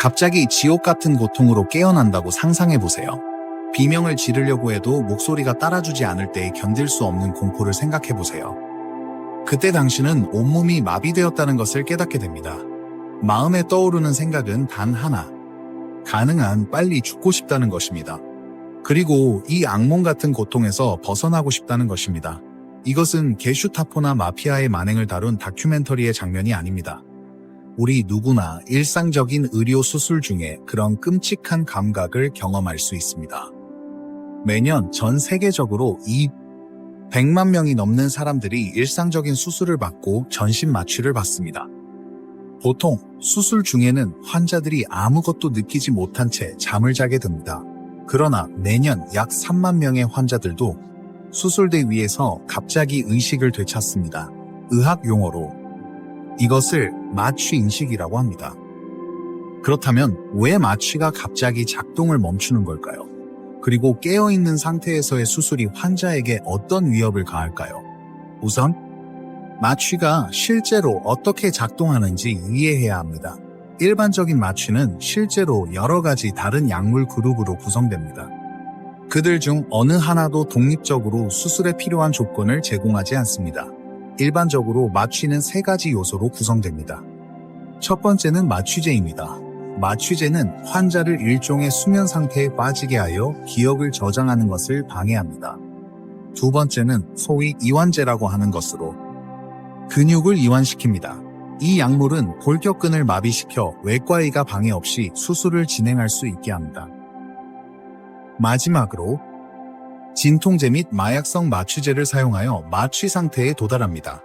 갑자기 지옥 같은 고통으로 깨어난다고 상상해 보세요. 비명을 지르려고 해도 목소리가 따라주지 않을 때 견딜 수 없는 공포를 생각해 보세요. 그때 당신은 온몸이 마비되었다는 것을 깨닫게 됩니다. 마음에 떠오르는 생각은 단 하나. 가능한 빨리 죽고 싶다는 것입니다. 그리고 이 악몽 같은 고통에서 벗어나고 싶다는 것입니다. 이것은 게슈타포나 마피아의 만행을 다룬 다큐멘터리의 장면이 아닙니다. 우리 누구나 일상적인 의료 수술 중에 그런 끔찍한 감각을 경험할 수 있습니다. 매년 전 세계적으로 이 100만 명이 넘는 사람들이 일상적인 수술을 받고 전신 마취를 받습니다. 보통 수술 중에는 환자들이 아무것도 느끼지 못한 채 잠을 자게 됩니다. 그러나 매년 약 3만 명의 환자들도 수술대 위에서 갑자기 의식을 되찾습니다. 의학 용어로 이것을 마취 인식이라고 합니다. 그렇다면 왜 마취가 갑자기 작동을 멈추는 걸까요? 그리고 깨어있는 상태에서의 수술이 환자에게 어떤 위협을 가할까요? 우선 마취가 실제로 어떻게 작동하는지 이해해야 합니다. 일반적인 마취는 실제로 여러 가지 다른 약물 그룹으로 구성됩니다. 그들 중 어느 하나도 독립적으로 수술에 필요한 조건을 제공하지 않습니다. 일반적으로 마취는 세 가지 요소로 구성됩니다. 첫 번째는 마취제입니다. 마취제는 환자를 일종의 수면 상태에 빠지게 하여 기억을 저장하는 것을 방해합니다. 두 번째는 소위 이완제라고 하는 것으로 근육을 이완시킵니다. 이 약물은 골격근을 마비시켜 외과의가 방해 없이 수술을 진행할 수 있게 합니다. 마지막으로 진통제 및 마약성 마취제를 사용하여 마취 상태에 도달합니다.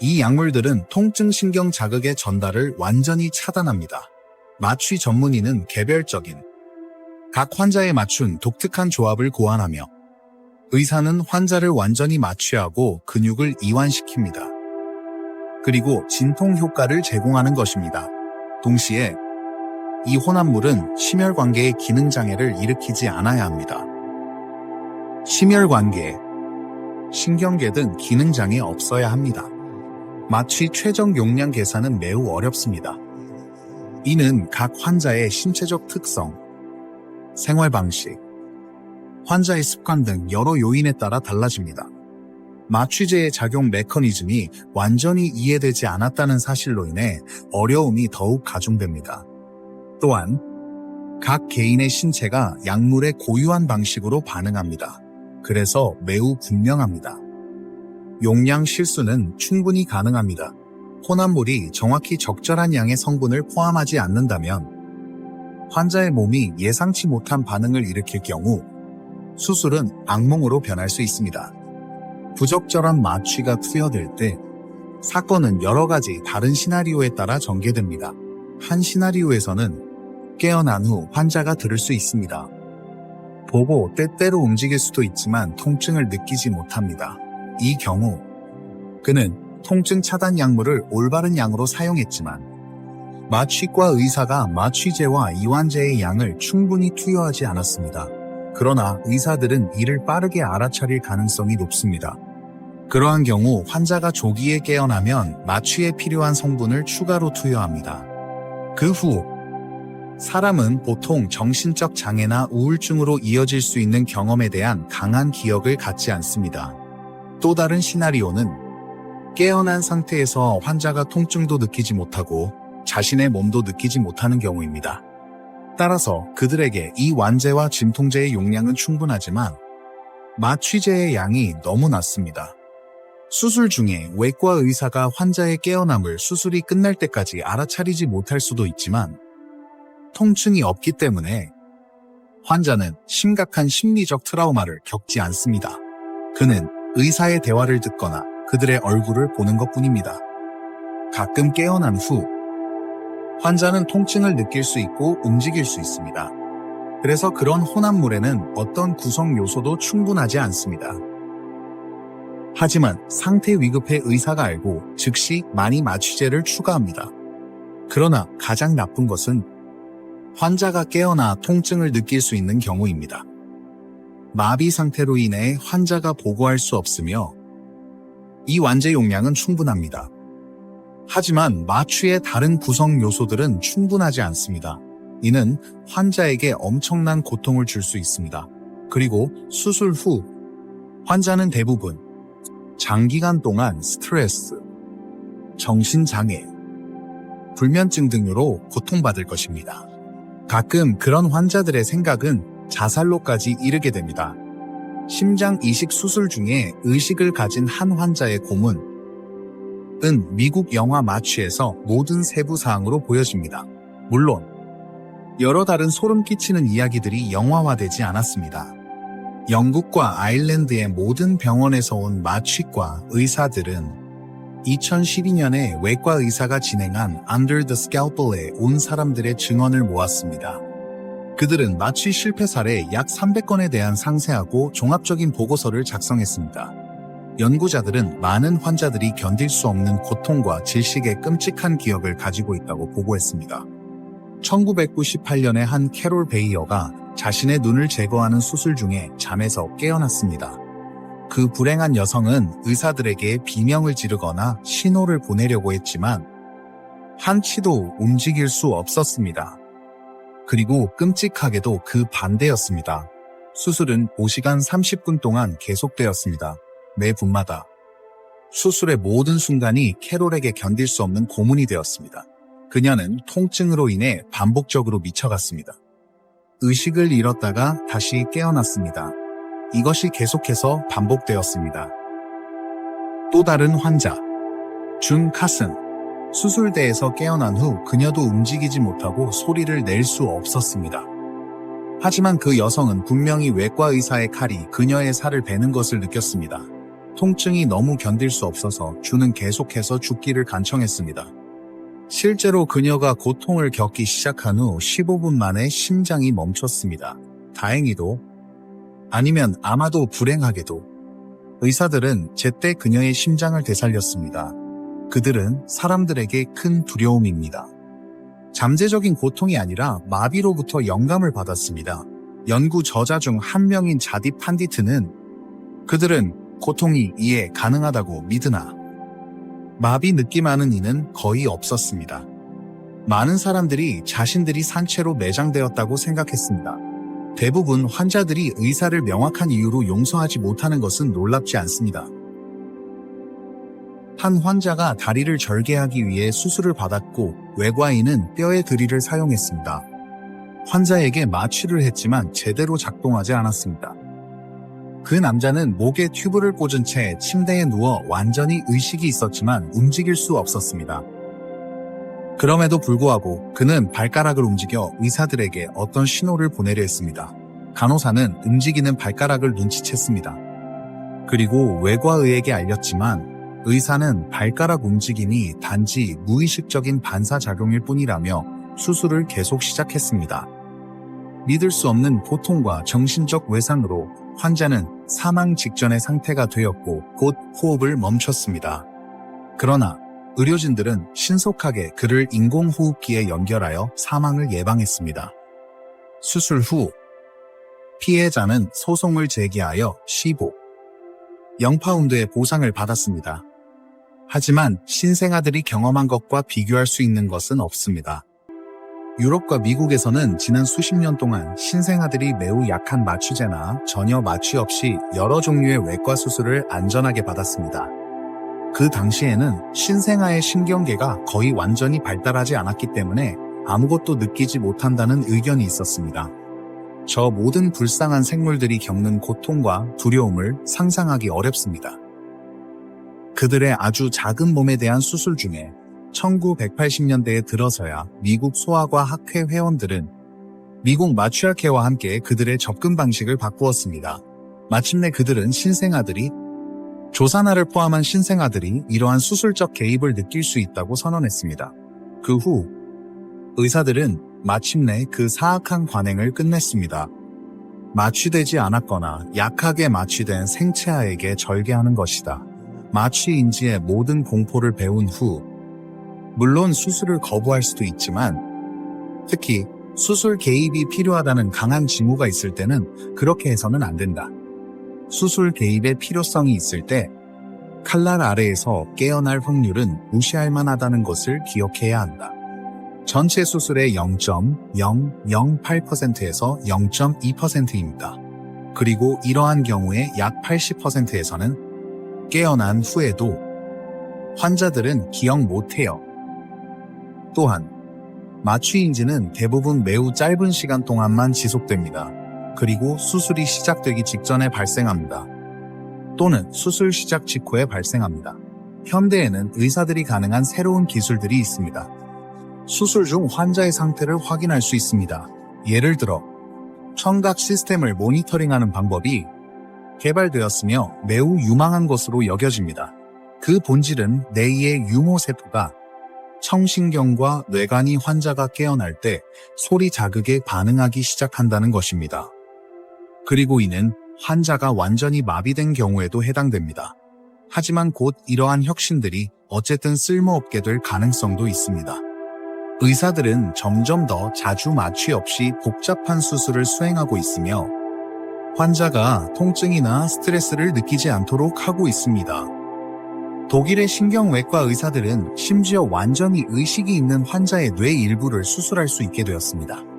이 약물들은 통증 신경 자극의 전달을 완전히 차단합니다. 마취 전문의는 개별적인 각 환자에 맞춘 독특한 조합을 고안하며 의사는 환자를 완전히 마취하고 근육을 이완시킵니다. 그리고 진통 효과를 제공하는 것입니다. 동시에 이 혼합물은 심혈관계의 기능 장애를 일으키지 않아야 합니다. 심혈관계, 신경계 등 기능 장애 없어야 합니다. 마취 최적 용량 계산은 매우 어렵습니다. 이는 각 환자의 신체적 특성, 생활 방식, 환자의 습관 등 여러 요인에 따라 달라집니다. 마취제의 작용 메커니즘이 완전히 이해되지 않았다는 사실로 인해 어려움이 더욱 가중됩니다. 또한 각 개인의 신체가 약물에 고유한 방식으로 반응합니다. 그래서 매우 분명합니다. 용량 실수는 충분히 가능합니다. 혼합물이 정확히 적절한 양의 성분을 포함하지 않는다면 환자의 몸이 예상치 못한 반응을 일으킬 경우 수술은 악몽으로 변할 수 있습니다. 부적절한 마취가 투여될 때 사건은 여러 가지 다른 시나리오에 따라 전개됩니다. 한 시나리오에서는 깨어난 후 환자가 들을 수 있습니다. 보고 때때로 움직일 수도 있지만 통증을 느끼지 못합니다. 이 경우 그는 통증 차단 약물을 올바른 양으로 사용했지만 마취과 의사가 마취제와 이완제의 양을 충분히 투여하지 않았습니다. 그러나 의사들은 이를 빠르게 알아차릴 가능성이 높습니다. 그러한 경우 환자가 조기에 깨어나면 마취에 필요한 성분을 추가로 투여합니다. 그 후 사람은 보통 정신적 장애나 우울증으로 이어질 수 있는 경험에 대한 강한 기억을 갖지 않습니다. 또 다른 시나리오는 깨어난 상태에서 환자가 통증도 느끼지 못하고 자신의 몸도 느끼지 못하는 경우입니다. 따라서 그들에게 이 완제와 진통제의 용량은 충분하지만 마취제의 양이 너무 낮습니다. 수술 중에 외과 의사가 환자의 깨어남을 수술이 끝날 때까지 알아차리지 못할 수도 있지만 통증이 없기 때문에 환자는 심각한 심리적 트라우마를 겪지 않습니다. 그는 의사의 대화를 듣거나 그들의 얼굴을 보는 것 뿐입니다. 가끔 깨어난 후 환자는 통증을 느낄 수 있고 움직일 수 있습니다. 그래서 그런 혼합물에는 어떤 구성 요소도 충분하지 않습니다. 하지만 상태 위급해 의사가 알고 즉시 많이 마취제를 추가합니다. 그러나 가장 나쁜 것은 환자가 깨어나 통증을 느낄 수 있는 경우입니다. 마비 상태로 인해 환자가 보고할 수 없으며 이 완제 용량은 충분합니다. 하지만 마취의 다른 구성 요소들은 충분하지 않습니다. 이는 환자에게 엄청난 고통을 줄 수 있습니다. 그리고 수술 후 환자는 대부분 장기간 동안 스트레스, 정신장애, 불면증 등으로 고통받을 것입니다. 가끔 그런 환자들의 생각은 자살로까지 이르게 됩니다. 심장 이식 수술 중에 의식을 가진 한 환자의 고문 은 미국 영화 마취에서 모든 세부 사항으로 보여집니다. 물론 여러 다른 소름 끼치는 이야기들이 영화화되지 않았습니다. 영국과 아일랜드의 모든 병원에서 온 마취과 의사들은 2012년에 외과 의사가 진행한 Under the Scalpel에 온 사람들의 증언을 모았습니다. 그들은 마취 실패 사례 약 300건에 대한 상세하고 종합적인 보고서를 작성했습니다. 연구자들은 많은 환자들이 견딜 수 없는 고통과 질식의 끔찍한 기억을 가지고 있다고 보고했습니다. 1998년에 한 캐롤 베이어가 자신의 눈을 제거하는 수술 중에 잠에서 깨어났습니다. 그 불행한 여성은 의사들에게 비명을 지르거나 신호를 보내려고 했지만 한치도 움직일 수 없었습니다. 그리고 끔찍하게도 그 반대였습니다. 수술은 5시간 30분 동안 계속되었습니다. 매 분마다. 수술의 모든 순간이 캐롤에게 견딜 수 없는 고문이 되었습니다. 그녀는 통증으로 인해 반복적으로 미쳐갔습니다. 의식을 잃었다가 다시 깨어났습니다. 이것이 계속해서 반복되었습니다. 또 다른 환자, 준 카슨. 수술대에서 깨어난 후 그녀도 움직이지 못하고 소리를 낼 수 없었습니다. 하지만 그 여성은 분명히 외과 의사의 칼이 그녀의 살을 베는 것을 느꼈습니다. 통증이 너무 견딜 수 없어서 주는 계속해서 죽기를 간청했습니다. 실제로 그녀가 고통을 겪기 시작한 후 15분 만에 심장이 멈췄습니다. 다행히도 아니면 아마도 불행하게도 의사들은 제때 그녀의 심장을 되살렸습니다. 그들은 사람들에게 큰 두려움입니다. 잠재적인 고통이 아니라 마비로부터 영감을 받았습니다. 연구 저자 중 한 명인 자디 판디트는 그들은 고통이 이해 가능하다고 믿으나 마비 느낌하는 이는 거의 없었습니다. 많은 사람들이 자신들이 산채로 매장되었다고 생각했습니다. 대부분 환자들이 의사를 명확한 이유로 용서하지 못하는 것은 놀랍지 않습니다. 한 환자가 다리를 절개하기 위해 수술을 받았고 외과인은 뼈의 드릴을 사용했습니다. 환자에게 마취를 했지만 제대로 작동하지 않았습니다. 그 남자는 목에 튜브를 꽂은 채 침대에 누워 완전히 의식이 있었지만 움직일 수 없었습니다. 그럼에도 불구하고 그는 발가락을 움직여 의사들에게 어떤 신호를 보내려 했습니다. 간호사는 움직이는 발가락을 눈치챘습니다. 그리고 외과의에게 알렸지만 의사는 발가락 움직임이 단지 무의식적인 반사작용일 뿐이라며 수술을 계속 시작했습니다. 믿을 수 없는 고통과 정신적 외상으로 환자는 사망 직전의 상태가 되었고 곧 호흡을 멈췄습니다. 그러나 의료진들은 신속하게 그를 인공호흡기에 연결하여 사망을 예방했습니다. 수술 후 피해자는 소송을 제기하여 15 0파운드의 보상을 받았습니다. 하지만 신생아들이 경험한 것과 비교할 수 있는 것은 없습니다. 유럽과 미국에서는 지난 수십 년 동안 신생아들이 매우 약한 마취제나 전혀 마취 없이 여러 종류의 외과 수술을 안전하게 받았습니다. 그 당시에는 신생아의 신경계가 거의 완전히 발달하지 않았기 때문에 아무것도 느끼지 못한다는 의견이 있었습니다. 저 모든 불쌍한 생물들이 겪는 고통과 두려움을 상상하기 어렵습니다. 그들의 아주 작은 몸에 대한 수술 중에 1980년대에 들어서야 미국 소아과 학회 회원들은 미국 마취학회와 함께 그들의 접근 방식을 바꾸었습니다. 마침내 그들은 신생아들이 조산아를 포함한 신생아들이 이러한 수술적 개입을 느낄 수 있다고 선언했습니다. 그 후 의사들은 마침내 그 사악한 관행을 끝냈습니다. 마취되지 않았거나 약하게 마취된 생체아에게 절개하는 것이다. 마취 인지의 모든 공포를 배운 후 물론 수술을 거부할 수도 있지만 특히 수술 개입이 필요하다는 강한 징후가 있을 때는 그렇게 해서는 안 된다. 수술 개입의 필요성이 있을 때 칼날 아래에서 깨어날 확률은 무시할 만하다는 것을 기억해야 한다. 전체 수술의 0.008%에서 0.2%입니다. 그리고 이러한 경우에 약 80%에서는 깨어난 후에도 환자들은 기억 못해요. 또한 마취인지는 대부분 매우 짧은 시간 동안만 지속됩니다. 그리고 수술이 시작되기 직전에 발생합니다. 또는 수술 시작 직후에 발생합니다. 현대에는 의사들이 가능한 새로운 기술들이 있습니다. 수술 중 환자의 상태를 확인할 수 있습니다. 예를 들어 청각 시스템을 모니터링하는 방법이 개발되었으며 매우 유망한 것으로 여겨집니다. 그 본질은 뇌의 유모세포가 청신경과 뇌관이 환자가 깨어날 때 소리 자극에 반응하기 시작한다는 것입니다. 그리고 이는 환자가 완전히 마비된 경우에도 해당됩니다. 하지만 곧 이러한 혁신들이 어쨌든 쓸모없게 될 가능성도 있습니다. 의사들은 점점 더 자주 마취 없이 복잡한 수술을 수행하고 있으며 환자가 통증이나 스트레스를 느끼지 않도록 하고 있습니다. 독일의 신경외과 의사들은 심지어 완전히 의식이 있는 환자의 뇌 일부를 수술할 수 있게 되었습니다.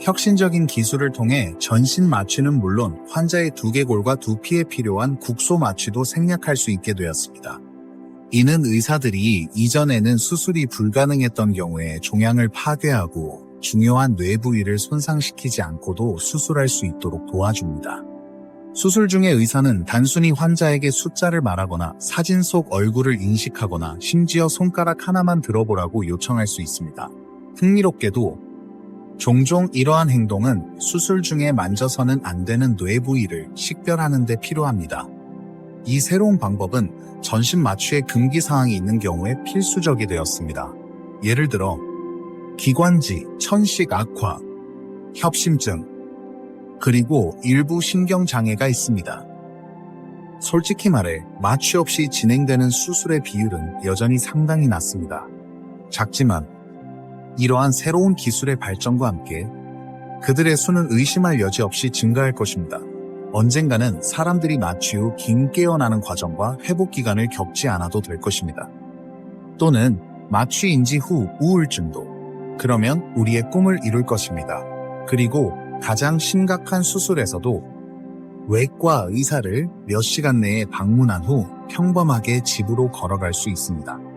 혁신적인 기술을 통해 전신 마취는 물론 환자의 두개골과 두피에 필요한 국소 마취도 생략할 수 있게 되었습니다. 이는 의사들이 이전에는 수술이 불가능했던 경우에 종양을 파괴하고 중요한 뇌 부위를 손상시키지 않고도 수술할 수 있도록 도와줍니다. 수술 중에 의사는 단순히 환자에게 숫자를 말하거나 사진 속 얼굴을 인식하거나 심지어 손가락 하나만 들어보라고 요청할 수 있습니다. 흥미롭게도 종종 이러한 행동은 수술 중에 만져서는 안 되는 뇌 부위를 식별하는 데 필요합니다. 이 새로운 방법은 전신 마취에 금기 사항이 있는 경우에 필수적이 되었습니다. 예를 들어 기관지, 천식 악화, 협심증, 그리고 일부 신경 장애가 있습니다. 솔직히 말해 마취 없이 진행되는 수술의 비율은 여전히 상당히 낮습니다. 작지만 이러한 새로운 기술의 발전과 함께 그들의 수는 의심할 여지 없이 증가할 것입니다. 언젠가는 사람들이 마취 후 긴 깨어나는 과정과 회복 기간을 겪지 않아도 될 것입니다. 또는 마취 인지 후 우울증도 그러면 우리의 꿈을 이룰 것입니다. 그리고 가장 심각한 수술에서도 외과 의사를 몇 시간 내에 방문한 후 평범하게 집으로 걸어갈 수 있습니다.